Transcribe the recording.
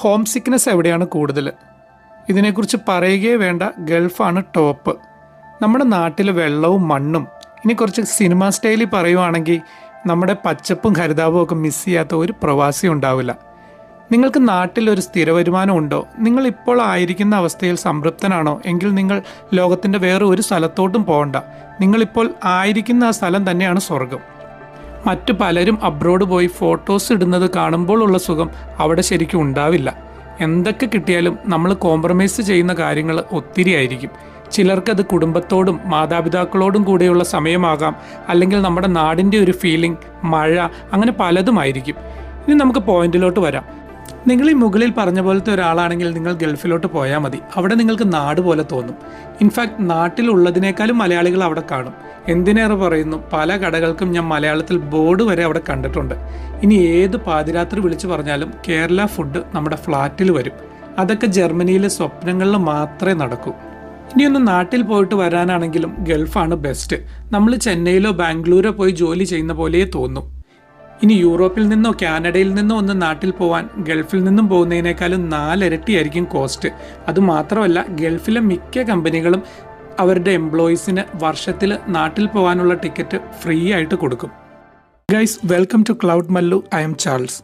Home sickness എവിടെയാണ് കൂടുതൽ? ഇതിനെക്കുറിച്ച് പറയുകയേ വേണ്ട ഗൾഫാണ് ടോപ്പ് നമ്മുടെ നാട്ടിലെ വെള്ളവും മണ്ണും. ഇനി കുറച്ച് സിനിമ സ്റ്റൈലിൽ പറയുവാണെങ്കിൽ നമ്മുടെ പച്ചപ്പും ഹരിതാപവും ഒക്കെ മിസ് ചെയ്യാത്ത ഒരു പ്രവാസി ഉണ്ടാവില്ല. നിങ്ങൾക്ക് നാട്ടിൽ ഒരു സ്ഥിര വരുമാനം ഉണ്ടോ? നിങ്ങൾ ഇപ്പോൾ ആയിരിക്കുന്ന അവസ്ഥയിൽ സംതൃപ്തനാണോ? എങ്കിൽ നിങ്ങൾ ലോകത്തിന്റെ വേറെ ഒരു സ്ഥലത്തോട്ടും പോകണ്ട. നിങ്ങളിപ്പോൾ ആയിരിക്കുന്ന ആ സ്ഥലം തന്നെയാണ് സ്വർഗം മറ്റു പലരും അബ്രോഡ് പോയി ഫോട്ടോസ് ഇടുന്നത് കാണുമ്പോൾ ഉള്ള സുഖം അവിടെ ശരിക്കും ഉണ്ടാവില്ല. എന്തൊക്കെ കിട്ടിയാലും നമ്മൾ കോംപ്രമൈസ് ചെയ്യുന്ന കാര്യങ്ങൾ ഒത്തിരി ആയിരിക്കും. ചിലർക്കത് കുടുംബത്തോടും മാതാപിതാക്കളോടും കൂടെയുള്ള സമയമാകാം. അല്ലെങ്കിൽ നമ്മുടെ നാടിന്റെ ഒരു ഫീലിംഗ് മഴ അങ്ങനെ പലതുമായിരിക്കും ഇനി നമുക്ക് പോയിന്റിലോട്ട് വരാം. നിങ്ങൾ ഈ മുകളിൽ പറഞ്ഞ പോലത്തെ ഒരാളാണെങ്കിൽ നിങ്ങൾ ഗൾഫിലോട്ട് പോയാൽ മതി. അവിടെ നിങ്ങൾക്ക് നാട് പോലെ തോന്നും. ഇൻഫാക്ട് നാട്ടിലുള്ളതിനേക്കാളും മലയാളികൾ അവിടെ കാണും. എന്തിനേറെ പറയുന്നു? പല കടകൾക്കും ഞാൻ മലയാളത്തിൽ ബോർഡ് വരെ അവിടെ കണ്ടിട്ടുണ്ട്. ഇനി ഏത് പാതിരാത്രി വിളിച്ചു പറഞ്ഞാലും കേരള ഫുഡ് നമ്മുടെ ഫ്ലാറ്റിൽ വരും. അതൊക്കെ ജർമ്മനിയിലെ സ്വപ്നങ്ങളിൽ മാത്രമേ നടക്കൂ. ഇനിയൊന്ന് നാട്ടിൽ പോയിട്ട് വരാനാണെങ്കിലും ഗൾഫാണ് ബെസ്റ്റ് നമ്മൾ ചെന്നൈയിലോ ബാംഗ്ലൂരോ പോയി ജോലി ചെയ്യുന്ന പോലെയേ തോന്നും. ഇനി യൂറോപ്പിൽ നിന്നോ കാനഡയിൽ നിന്നോ ഒന്ന് നാട്ടിൽ പോവാൻ ഗൾഫിൽ നിന്നും പോകുന്നതിനേക്കാളും നാലിരട്ടിയായിരിക്കും കോസ്റ്റ് അതുമാത്രമല്ല ഗൾഫിലെ മിക്ക കമ്പനികളും അവരുടെ എംപ്ലോയീസിന് വർഷത്തിൽ നാട്ടിൽ പോകാനുള്ള ടിക്കറ്റ് ഫ്രീ ആയിട്ട് കൊടുക്കും. Guys welcome to cloud Mallu I M Charles